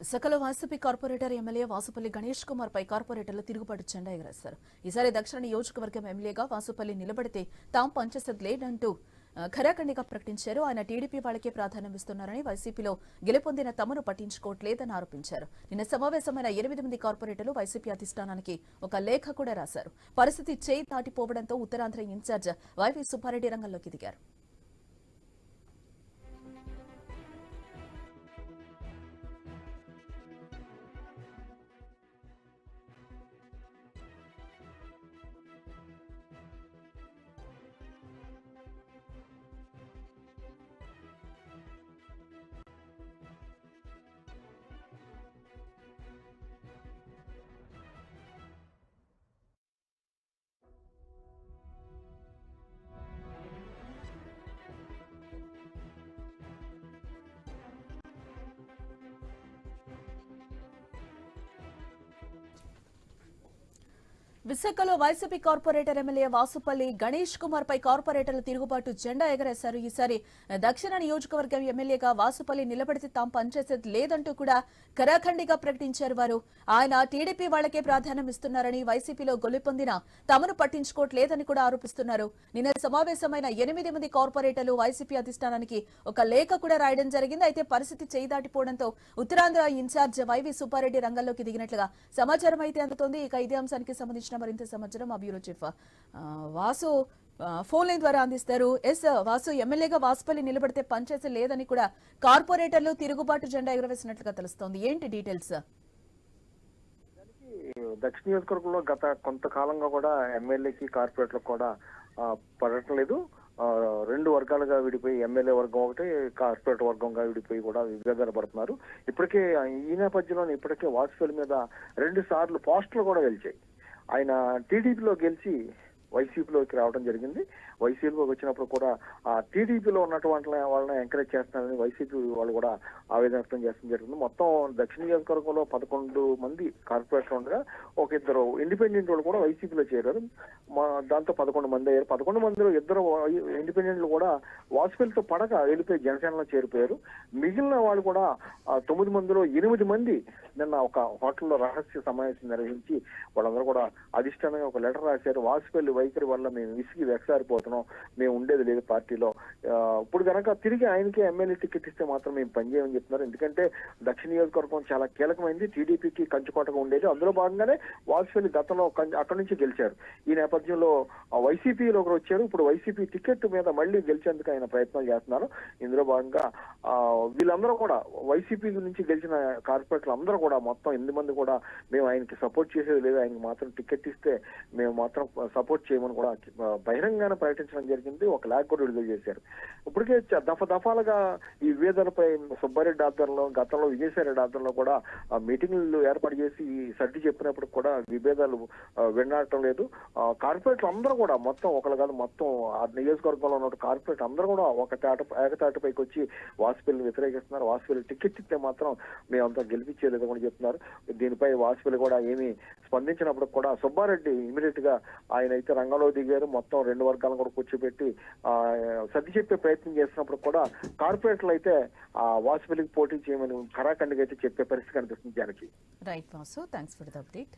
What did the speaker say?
సకల YCP corporator MLA Vasupalli Ganesh Kumar పై కార్పొరేటర్లు తిరుగుబాటు జెండా ఎగరేశారు ఈసారి దక్షిణ నియోజకవర్గం ఎమ్మెల్యేగా వాసుపల్లి నిలబడితే తాం పంచసద్ లేదంటూ ఖరాఖండిగా ప్రకటించారు. ఆయన టీడీపీ వాళ్ళకే ప్రాధాన్యం ఇస్తున్నారని వైసీపీలో గెలుపొందిన తమను పట్టించుకోవట్లేదని ఆరోపించారు. నిన్న సమావేశమైన ఎనిమిది మంది కార్పొరేటర్లు వైసీపీ అధిష్టానానికి ఒక లేఖ కూడా రాశారు. పరిస్థితి చేయి దాటిపోవడంతో ఉత్తరాంధ్ర ఇన్ఛార్జ్ వైవి సుబ్బారెడ్డి రంగంలోకి దిగారు. విశాఖలో YCP corporator MLA Vasupalli Ganesh Kumar పై కార్పొరేటర్లు తిరుగుబాటు జెండా ఎగరేశారు. ఈసారి దక్షిణ నియోజకవర్గం ఎమ్మెల్యేగా వాసుపల్లి నిలబడితే తాము పనిచేసేది లేదంటూ కూడా కరాఖండిగా ప్రకటించారు వారు. ఆయన టీడీపీ వాళ్ళకే ప్రాధాన్యం ఇస్తున్నారని వైసీపీలో గొలిపొందిన తమను పట్టించుకోవట్లేదని కూడా ఆరోపిస్తున్నారు. నిన్న సమావేశమైన ఎనిమిది మంది కార్పొరేటర్లు వైసీపీ అధిష్టానానికి ఒక లేఖ కూడా రాయడం జరిగింది. అయితే పరిస్థితి చేయి దాటిపోవడంతో ఉత్తరాంధ్ర ఇన్ఛార్జ్ వైవి సుబ్బారెడ్డి రంగంలోకి దిగినట్లుగా సమాచారం అయితే అందుతోంది. ఇక ఇదే అంశానికి సంబంధించిన మరింత సమాచారం మా bureau chief Vasu phone line ద్వారా అందిస్తారు. ఎస్ వాసు ఎమ్మెల్యేగా వాసుపల్లి నిలబడితే పనిచేసే లేదని కూడా కార్పొరేటర్లు తిరుగుబాటు జెండా ఎగురవేసినట్లుగా తెలుస్తోంది. ఏంటి డీటెయిల్స్? దక్షిణ నియోజకవర్గంలో గత కొంతకాలంగా కూడా ఎమ్మెల్యేకి కార్పొరేట్లకు కూడా పడటం లేదు. రెండు వర్గాలుగా విడిపోయి ఎమ్మెల్యే వర్గం ఒకటి కార్పొరేట్ వర్గంగా విడిపోయి కూడా విభేదాలు పడుతున్నారు. ఇప్పటికే ఈ నేపథ్యంలోనే ఇప్పటికే వాజ్పేయి మీద రెండు సార్లు పోస్టులు కూడా గెలిచాయి. ఆయన టీడీపీలో గెలిచి వైసీపీలోకి రావడం జరిగింది. వైసీపీలోకి వచ్చినప్పుడు కూడా ఆ టీడీపీలో ఉన్నటువంటి వాళ్ళని ఎంకరేజ్ చేస్తున్నారని వైసీపీ వాళ్ళు కూడా ఆవేదన వ్యక్తం చేస్తడం జరిగింది మొత్తం దక్షిణ నియోజకవర్గంలో పదకొండు మంది కార్పొరేటర్ ఉండగా ఒక ఇద్దరు ఇండిపెండెంట్ వాళ్ళు కూడా వైసీపీలో చేరారు. మా దాంతో పదకొండు మంది అయ్యారు. పదకొండు మందిలో ఇద్దరు ఇండిపెండెంట్లు కూడా వాజ్పేయితో పడక వెళ్ళిపోయి జనసేనలో చేరిపోయారు. మిగిలిన వాళ్ళు కూడా తొమ్మిది మందిలో ఎనిమిది మంది నిన్న ఒక హోటల్లో రహస్య సమావేశం నిర్వహించి వాళ్ళందరూ కూడా అధిష్టానంగా ఒక లెటర్ రాశారు. వాజ్పేయి వైఖరి వల్ల మేము విసిగి వెక్సారిపోతున్నాం. మేము ఉండేది లేదు పార్టీలో. ఇప్పుడు కనుక తిరిగి ఆయనకి ఎమ్మెల్యే టికెట్ ఇస్తే మాత్రం మేము పనిచేయమని చెప్తున్నారు. ఎందుకంటే దక్షిణ నియోజకవర్గం చాలా కీలకమైంది. టీడీపీకి కంచుకోటగా ఉండేది. అందులో భాగంగానే వాజ్పేయి గతంలో అక్కడి నుంచి గెలిచారు. ఈ నేపథ్యంలో వైసీపీలో ఒకరు వచ్చారు. ఇప్పుడు వైసీపీ టికెట్ మీద మళ్ళీ గెలిచేందుకు ఆయన ప్రయత్నాలు చేస్తున్నారు. ఇందులో భాగంగా వీళ్ళందరూ కూడా వైసీపీ నుంచి గెలిచిన కార్పొరేటర్లు అందరూ కూడా మొత్తం ఎనిమిది మంది కూడా మేము ఆయనకి సపోర్ట్ చేసేది లేదు. ఆయనకి మాత్రం టికెట్ ఇస్తే మేము మాత్రం సపోర్ట్ చేయమని కూడా ఆ, బహిరంగానే ప్రకటించడం జరిగింది. ఒక ల్యాక్ కూడా విడుదల చేశారు. ఇప్పటికే దఫ దఫాలుగా ఈ విభేదాలపై సుబ్బారెడ్డి ఆధ్వర్యంలో గతంలో విజయసాయిరెడ్డి ఆధ్వర్యంలో కూడా ఆ, మీటింగ్లు ఏర్పాటు చేసి ఈ సర్ది చెప్పినప్పుడు కూడా విభేదాలు ఆ, లేదు. కార్పొరేట్లు అందరూ కూడా మొత్తం ఒకరు కాదు మొత్తం ఆ నియోజకవర్గంలో ఉన్న కార్పొరేట్ అందరూ కూడా ఒక తాట ఏకతాటపైకి వచ్చి వాసుపల్లిని వ్యతిరేకిస్తున్నారు. వాసుపల్లి టికెట్ ఇస్తే మాత్రం మేమంతా గెలిపించేది కూడా చెప్తున్నారు. దీనిపై వాసుపల్లి కూడా ఏమీ స్పందించినప్పుడు కూడా సుబ్బారెడ్డి ఇమీడియట్గా ఆయన అయితే రంగంలో దిగారు. మొత్తం రెండు వర్గాలను కూడా కూర్చోబెట్టి ఆ, సర్ది చెప్పే ప్రయత్నం చేసినప్పుడు కూడా కార్పొరేట్లు అయితే ఆ వాసుపల్లికి పోటీ చేయమని ఖరాఖండిగా అయితే చెప్పే పరిస్థితి కనిపిస్తుంది Janaki. Right Vasu thanks for the update